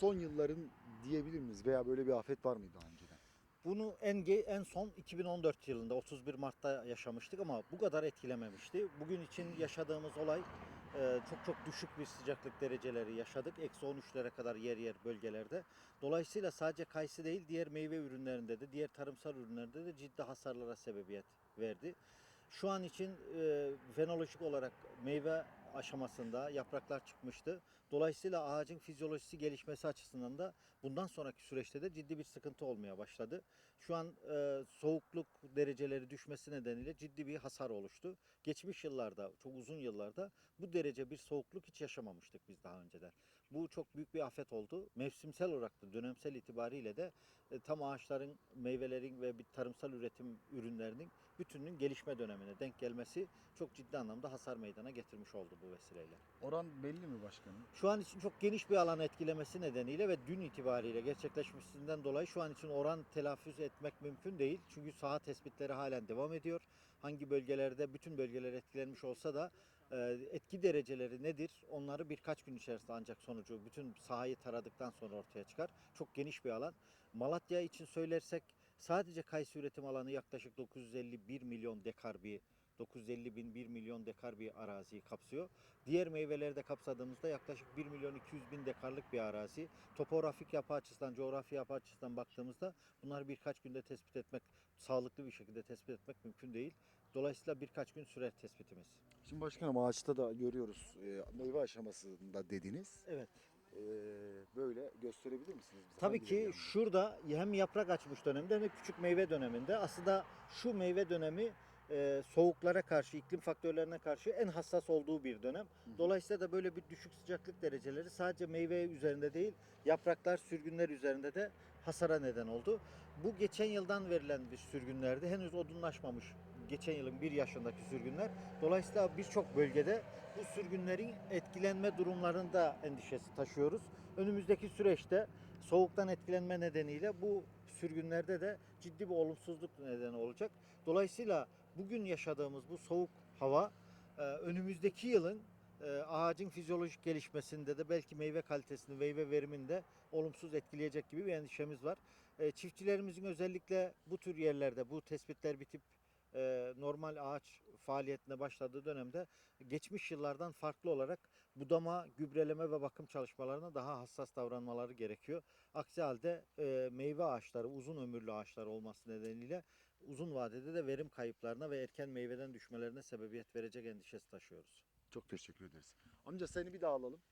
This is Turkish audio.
son yılların diyebilir miyiz veya böyle bir afet var mıydı daha önceden? Bunu en en son 2014 yılında 31 Mart'ta yaşamıştık ama bu kadar etkilememişti. Bugün için yaşadığımız olay e, çok çok düşük bir sıcaklık dereceleri yaşadık. Eksi 13'lere kadar yer yer bölgelerde. Dolayısıyla sadece kayısı değil diğer meyve ürünlerinde de diğer tarımsal ürünlerde de ciddi hasarlara sebebiyet verdi. Şu an için e, fenolojik olarak meyve aşamasında yapraklar çıkmıştı. Dolayısıyla ağacın fizyolojisi gelişmesi açısından da bundan sonraki süreçte de ciddi bir sıkıntı olmaya başladı. Şu an e, soğukluk dereceleri düşmesi nedeniyle ciddi bir hasar oluştu. Geçmiş yıllarda, çok uzun yıllarda bu derece bir soğukluk hiç yaşamamıştık biz daha önceden. Bu çok büyük bir afet oldu. Mevsimsel olarak da dönemsel itibariyle de e, tam ağaçların, meyvelerin ve bir tarımsal üretim ürünlerinin bütününün gelişme dönemine denk gelmesi çok ciddi anlamda hasar meydana getirmiş oldu bu vesileyle. Oran belli mi başkanım? Şu an için çok geniş bir alan etkilemesi nedeniyle ve dün itibariyle gerçekleşmesinden dolayı şu an için oran telaffuz etmek mümkün değil. Çünkü saha tespitleri halen devam ediyor. Hangi bölgelerde bütün bölgeler etkilenmiş olsa da etki dereceleri nedir? Onları birkaç gün içerisinde ancak sonucu bütün sahayı taradıktan sonra ortaya çıkar. Çok geniş bir alan. Malatya için söylersek sadece kayısı üretim alanı yaklaşık 951 milyon dekar bir 950 bin 1 milyon dekar bir araziyi kapsıyor. Diğer meyveleri de kapsadığımızda yaklaşık 1 milyon 200 bin dekarlık bir arazi. Topografik yapı açısından, coğrafi yapı açısından baktığımızda bunları birkaç günde tespit etmek, sağlıklı bir şekilde tespit etmek mümkün değil. Dolayısıyla birkaç gün sürer tespitimiz. Şimdi başkanım ağaçta da görüyoruz e, meyve aşamasında dediniz. Evet. E, böyle gösterebilir misiniz? bize? Tabii ki yani? şurada hem yaprak açmış dönemde hem de küçük meyve döneminde aslında şu meyve dönemi e, soğuklara karşı, iklim faktörlerine karşı en hassas olduğu bir dönem. Dolayısıyla da böyle bir düşük sıcaklık dereceleri sadece meyve üzerinde değil, yapraklar, sürgünler üzerinde de hasara neden oldu. Bu geçen yıldan verilen bir sürgünlerdi. Henüz odunlaşmamış geçen yılın bir yaşındaki sürgünler. Dolayısıyla birçok bölgede bu sürgünlerin etkilenme durumlarında endişesi taşıyoruz. Önümüzdeki süreçte soğuktan etkilenme nedeniyle bu sürgünlerde de ciddi bir olumsuzluk nedeni olacak. Dolayısıyla bugün yaşadığımız bu soğuk hava e, önümüzdeki yılın e, ağacın fizyolojik gelişmesinde de belki meyve kalitesini, meyve veriminde olumsuz etkileyecek gibi bir endişemiz var. E, Çiftçilerimizin özellikle bu tür yerlerde bu tespitler bitip e, normal ağaç faaliyetine başladığı dönemde geçmiş yıllardan farklı olarak budama, gübreleme ve bakım çalışmalarına daha hassas davranmaları gerekiyor. Aksi halde e, meyve ağaçları, uzun ömürlü ağaçlar olması nedeniyle uzun vadede de verim kayıplarına ve erken meyveden düşmelerine sebebiyet verecek endişesi taşıyoruz. Çok teşekkür ederiz. Amca seni bir daha alalım.